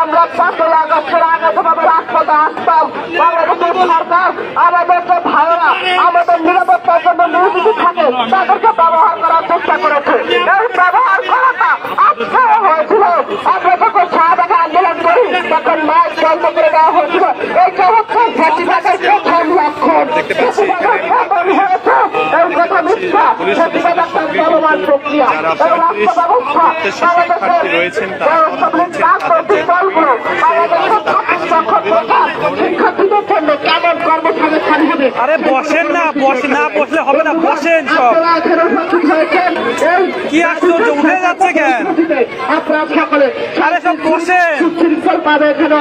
আমরা পাঁচই আগস্টের আগে যেভাবে রাজপথে আসতাম। বাংলাদেশের সরকার আমাদেরকে ভাইরা আমাদের নিরাপত্তার জন্য নিয়োজিত থাকে তাদেরকে ব্যবহার করার চেষ্টা করেছে। এই ব্যবহার করাটা আজকে হয়েছিল। আমরা যখন শাহবাগে আন্দোলন করি তখন মাছ বন্ধ করে দেওয়া হয়েছিল। এইটা হচ্ছে ফ্যাসিবাদের প্রথম লক্ষণ। এই কথা মিথ্যা। একটা চলমান প্রক্রিয়া। এই রাষ্ট্র ব্যবস্থা রয়েছেন তারা বাংলাদেশের রাজনৈতিক দলগুলো বাংলাদেশের ছাত্র সংসদ প্রধান শিক্ষার্থীদের জন্য কেমন কর্মসংস্থান হবে আরে বসেন না, বসে না বসলে হবে না, বসেন সব। কি আশ্চর্য, উঠে যাচ্ছে কেন? আপনারা সকলে আরে সব বসেন। ভাবে এখানে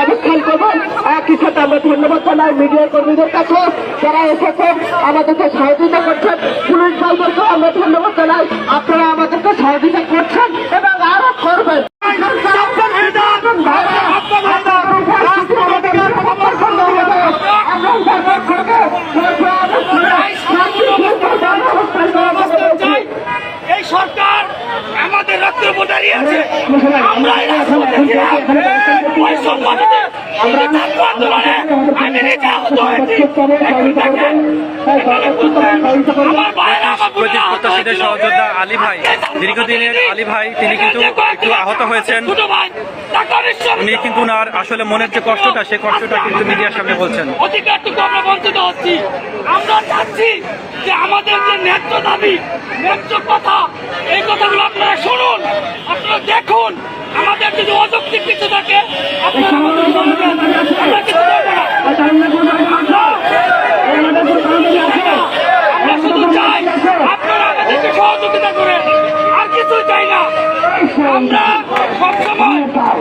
মিডিয়ার কাছে আমাদেরকে সহযোগিতা করছেন পুলিশ দলদেরকেও আমরা ধন্যবাদ জানাই, আপনারা আমাদেরকে সহযোগিতা করছেন এবং আরও করবেন চাই এই সরকার আমাদের রক্তের উপর দাঁড়িয়ে আছে আমরা এই রাজপথে ছিলাম ওই সম্মানিত আমরা ছাত্র আন্দোলনে আমি নিজে আমার ভাইয়েরা আমার বোনেরা আহত প্রত্যাশীদের সহযোদ্ধা আলী ভাই, দীর্ঘদিনের আলী ভাই, তিনি কিন্তু একটু আহত হয়েছেন। উনি কিন্তু ওনার আসলে মনের যে কষ্টটা, সেই কষ্টটা কিন্তু মিডিয়ার সামনে বলছেন। অধিকারটুকু আমরা বঞ্চিত যে আমাদের যে ন্যায্য দাবি, ন্যায্য কথা, এই কথাগুলো আপনারা শুনুন, আপনারা দেখুন, আমাদের যদি অযৌক্তিক কিছু থাকে, আপনারা আমাদের বলবেন। আমরা কিছু করব না। আমরা- আমরা শুধু চাই আপনারা আমাদেরকে সহযোগিতা করেন আর কিছু চাই না আমরা সবসময় এই সরকারকে সহযোগিতা করতে চাই এই সরকারকে সহযোগিতা করতে চাই আমরা কোনো বিশৃঙ্খল পরিবেশ আমরা সচিবালয়ের ভিতরে চাইতে আসি নাই আমরা শান্তিপূর্ণ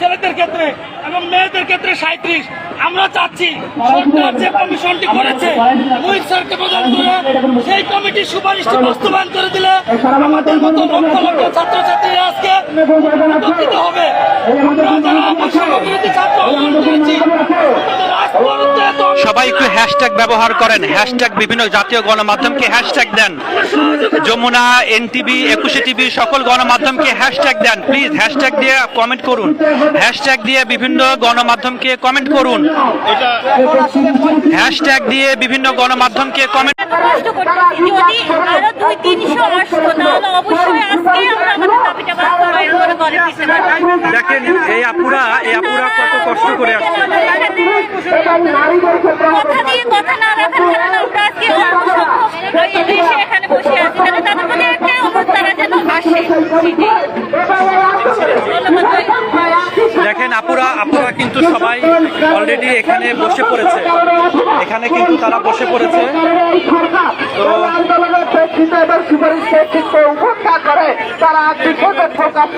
ছেলেদের ক্ষেত্রে এবং মেয়েদের ক্ষেত্রে সাঁত্রিশ আমরা চাচ্ছি সরকার যে কমিশনটি করেছে মহিত স্যারকে প্রদান করে সেই কমিটির সুপারিশ বাস্তবায়ন করে দিলে আমাদের মতো লক্ষ লক্ষ আজকে হবে। ছাত্র সবাই একটু হ্যাশট্যাগ ব্যবহার করেন হ্যাশট্যাগ বিভিন্ন জাতীয় গণমাধ্যমকে হ্যাশট্যাগ দেন। যমুনা এনটিভি একুশে টিভি সকল গণমাধ্যমকে হ্যাশট্যাগ দেন। প্লিজ হ্যাশট্যাগ দিয়ে কমেন্ট করুন। হ্যাশট্যাগ দিয়ে বিভিন্ন গণমাধ্যমকে কমেন্ট করুন। হ্যাশট্যাগ দিয়ে বিভিন্ন গণমাধ্যমকে কমেন্ট কষ্ট করতেছি যদি আরও দুই তিনশো আসতো তাহলে অবশ্যই আজকে আমরা আমাদের দাবিটা করে ফিরতে পারতাম দেখেন এই আপুরা এই আপুরা কত কষ্ট করে আসছে। কথা দিয়ে কথা না রাখার কারণে আমরা আজকে এখানে বসে আছি তাহলে তাদের মধ্যে একটা অবস্থারা যেন আসে। কিন্তু সবাই অলরেডি এখানে বসে পড়েছে। এখানে কিন্তু তারা বসে পড়েছে। তারা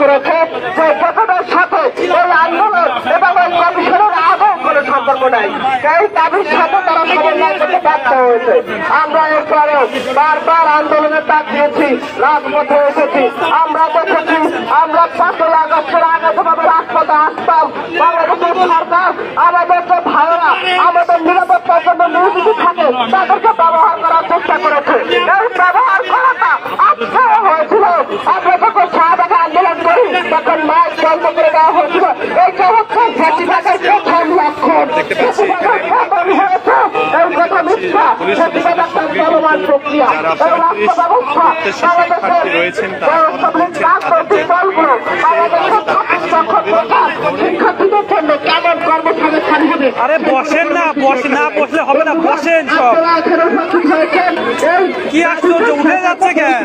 করেছে সাথে এই আন্দোলন এবং এই কমিশনের আদৌ কোনো সম্পর্ক নাই। এই দাবির সাথে তারা সমন্বয় করতে ব্যর্থ হয়েছে। আমরা এরপরেও বারবার আন্দোলনের ডাক দিয়েছি, রাজপথে এসেছি। আমরা দেখেছি, আমরা পাঁচই আগস্টের আগে যেভাবে রাজপথে আসতাম, বাংলাদেশের সরকার আমাদেরকে ভাইরা আমাদের নিরাপত্তার জন্য নিয়োজিত থাকে, তাদেরকে ব্যবহার করার চেষ্টা করেছে। এই ব্যবহার করাটা আজকে হয়েছিল। আমরা যখন শাহবাগে আন্দোলন করি, তখন মাছ বন্ধ করে দেওয়া হয়েছিল। এইটা হচ্ছে আরে বসেন না বস না বসলে হবে না বসেন সব। আপনারা এখানে উপস্থিত হয়েছেন? এই কি আশ্চর্য উঠে যাচ্ছে কেন?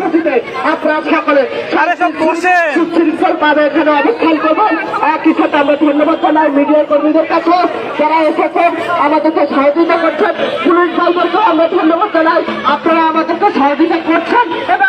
আপনারা সকলে আরে সব বসেন। সুশৃঙ্খল ভাবে এখানে অবস্থান করবেন। একই সাথে আমরা ধন্যবাদ জানাই মিডিয়া কর্মীদের কাছে যারা এসেছেন আমাদেরকে সহযোগিতা করছেন। আমরা ধন্যবাদ জানাই। আপনারা আমাদেরকে সহযোগিতা করছেন এবং